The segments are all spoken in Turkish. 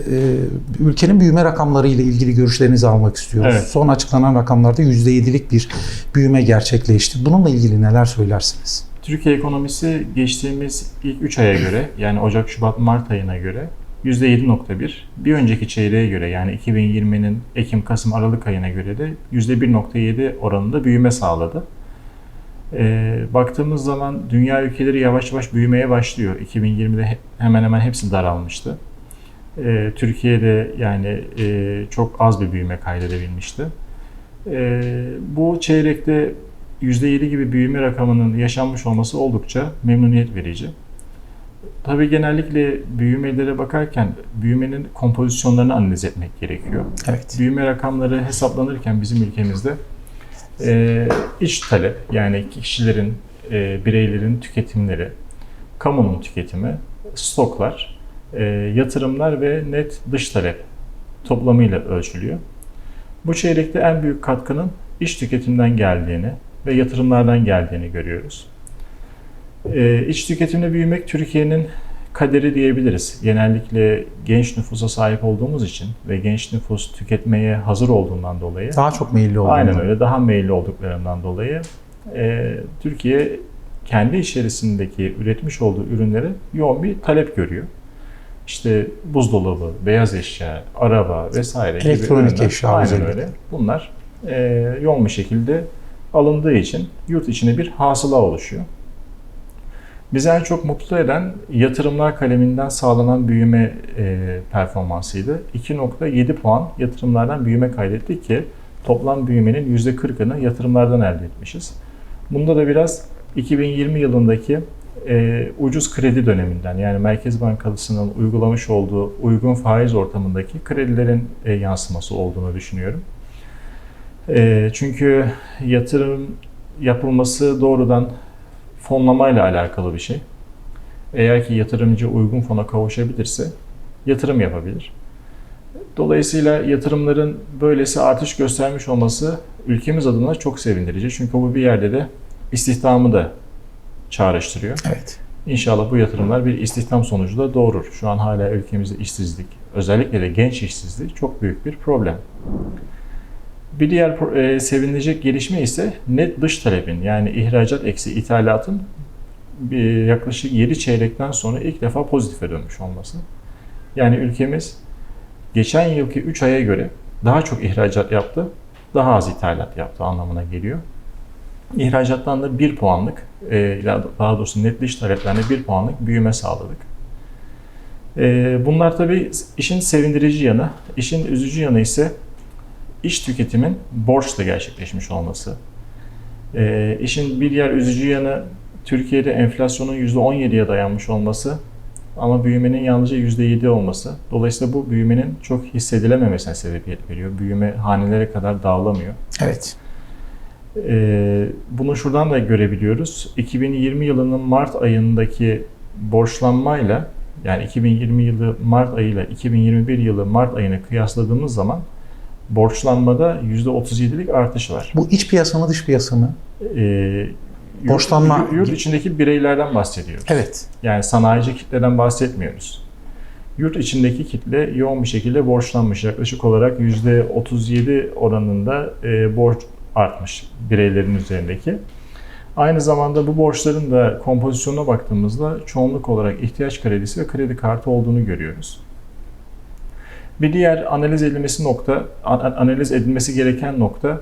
Ee, ülkenin büyüme rakamları ile ilgili görüşlerinizi almak istiyoruz. Evet. Son açıklanan rakamlarda %7'lik bir büyüme gerçekleşti. Bununla ilgili neler söylersiniz? Türkiye ekonomisi geçtiğimiz ilk 3 aya göre yani Ocak, Şubat, Mart ayına göre %7.1. Bir önceki çeyreğe göre yani 2020'nin Ekim, Kasım, Aralık ayına göre de %1.7 oranında büyüme sağladı. Ee, baktığımız zaman dünya ülkeleri yavaş yavaş büyümeye başlıyor. 2020'de he- hemen hemen hepsi daralmıştı. Ee, Türkiye'de yani e, çok az bir büyüme kaydedebilmişti. Ee, bu çeyrekte %7 gibi büyüme rakamının yaşanmış olması oldukça memnuniyet verici. Tabii genellikle büyümelere bakarken büyümenin kompozisyonlarını analiz etmek gerekiyor. Evet. Büyüme rakamları hesaplanırken bizim ülkemizde e, iç talep yani kişilerin, e, bireylerin tüketimleri, kamunun tüketimi, stoklar, e, yatırımlar ve net dış talep toplamıyla ölçülüyor. Bu çeyrekte en büyük katkının iç tüketimden geldiğini ve yatırımlardan geldiğini görüyoruz. E, iç tüketimde büyümek Türkiye'nin kaderi diyebiliriz. Genellikle genç nüfusa sahip olduğumuz için ve genç nüfus tüketmeye hazır olduğundan dolayı Daha çok meyilli oldu. Aynen öyle. Daha meyilli olduklarından dolayı e, Türkiye kendi içerisindeki üretmiş olduğu ürünlere yoğun bir talep görüyor. İşte buzdolabı, beyaz eşya, araba vesaire Elektronik eşya aynen özellikle. öyle. Bunlar e, yoğun bir şekilde alındığı için yurt içine bir hasıla oluşuyor. Bizi en çok mutlu eden yatırımlar kaleminden sağlanan büyüme e, performansıydı. 2.7 puan yatırımlardan büyüme kaydettik ki toplam büyümenin %40'ını yatırımlardan elde etmişiz. Bunda da biraz 2020 yılındaki e, ucuz kredi döneminden yani Merkez Bankası'nın uygulamış olduğu uygun faiz ortamındaki kredilerin e, yansıması olduğunu düşünüyorum. E, çünkü yatırım yapılması doğrudan fonlamayla alakalı bir şey. Eğer ki yatırımcı uygun fona kavuşabilirse yatırım yapabilir. Dolayısıyla yatırımların böylesi artış göstermiş olması ülkemiz adına çok sevindirici. Çünkü bu bir yerde de istihdamı da çağrıştırıyor. Evet. İnşallah bu yatırımlar bir istihdam sonucu da doğurur. Şu an hala ülkemizde işsizlik, özellikle de genç işsizliği çok büyük bir problem. Bir diğer e, sevinilecek gelişme ise net dış talebin yani ihracat eksi ithalatın bir yaklaşık 7 çeyrekten sonra ilk defa pozitife dönmüş olması. Yani ülkemiz geçen yılki 3 aya göre daha çok ihracat yaptı, daha az ithalat yaptı anlamına geliyor. İhracattan da 1 puanlık, e, daha doğrusu net dış taleplerinde 1 puanlık büyüme sağladık. E, Bunlar tabii işin sevindirici yanı. İşin üzücü yanı ise iş tüketimin borçla gerçekleşmiş olması. E, işin bir diğer üzücü yanı Türkiye'de enflasyonun %17'ye dayanmış olması ama büyümenin yalnızca %7 olması. Dolayısıyla bu büyümenin çok hissedilememesine sebebiyet veriyor. Büyüme hanelere kadar dağılamıyor. Evet. Ee, bunu şuradan da görebiliyoruz. 2020 yılının Mart ayındaki borçlanmayla yani 2020 yılı Mart ayıyla 2021 yılı Mart ayını kıyasladığımız zaman borçlanmada %37'lik artış var. Bu iç piyasa mı dış piyasa mı? Ee, yurt- Borçlanma- Yurt içindeki bireylerden bahsediyoruz. Evet. Yani sanayici kitleden bahsetmiyoruz. Yurt içindeki kitle yoğun bir şekilde borçlanmış. Yaklaşık olarak %37 oranında e, borç artmış bireylerin üzerindeki. Aynı zamanda bu borçların da kompozisyonuna baktığımızda çoğunluk olarak ihtiyaç kredisi ve kredi kartı olduğunu görüyoruz. Bir diğer analiz edilmesi nokta, an- analiz edilmesi gereken nokta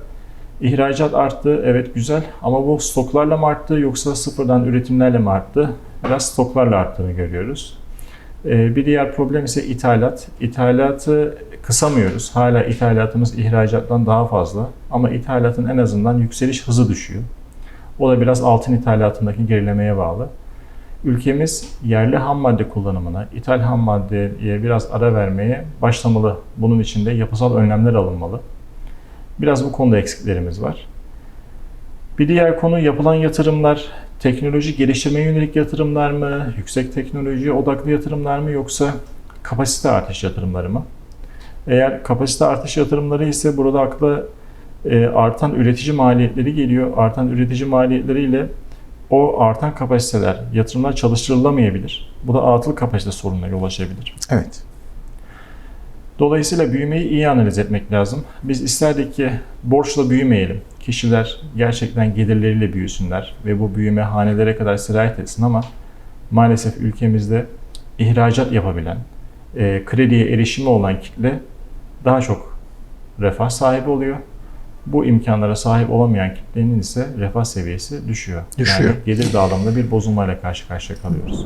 ihracat arttı, evet güzel ama bu stoklarla mı arttı yoksa sıfırdan üretimlerle mi arttı? Biraz stoklarla arttığını görüyoruz. Ee, Bir diğer problem ise ithalat. İthalatı kısamıyoruz. Hala ithalatımız ihracattan daha fazla ama ithalatın en azından yükseliş hızı düşüyor. O da biraz altın ithalatındaki gerilemeye bağlı. Ülkemiz yerli ham madde kullanımına, ithal ham maddeye biraz ara vermeye başlamalı. Bunun için de yapısal önlemler alınmalı. Biraz bu konuda eksiklerimiz var. Bir diğer konu yapılan yatırımlar, teknoloji geliştirmeye yönelik yatırımlar mı, yüksek teknolojiye odaklı yatırımlar mı yoksa kapasite artış yatırımları mı? Eğer kapasite artış yatırımları ise burada akla e, artan üretici maliyetleri geliyor. Artan üretici maliyetleriyle o artan kapasiteler, yatırımlar çalıştırılamayabilir. Bu da atıl kapasite sorununa yol açabilir. Evet. Dolayısıyla büyümeyi iyi analiz etmek lazım. Biz isterdik ki borçla büyümeyelim. Kişiler gerçekten gelirleriyle büyüsünler ve bu büyüme hanelere kadar sirayet etsin ama maalesef ülkemizde ihracat yapabilen, e, krediye erişimi olan kitle daha çok refah sahibi oluyor. Bu imkanlara sahip olamayan kitlenin ise refah seviyesi düşüyor. Düşüyor. Yani gelir dağılımında bir bozulmayla karşı karşıya kalıyoruz.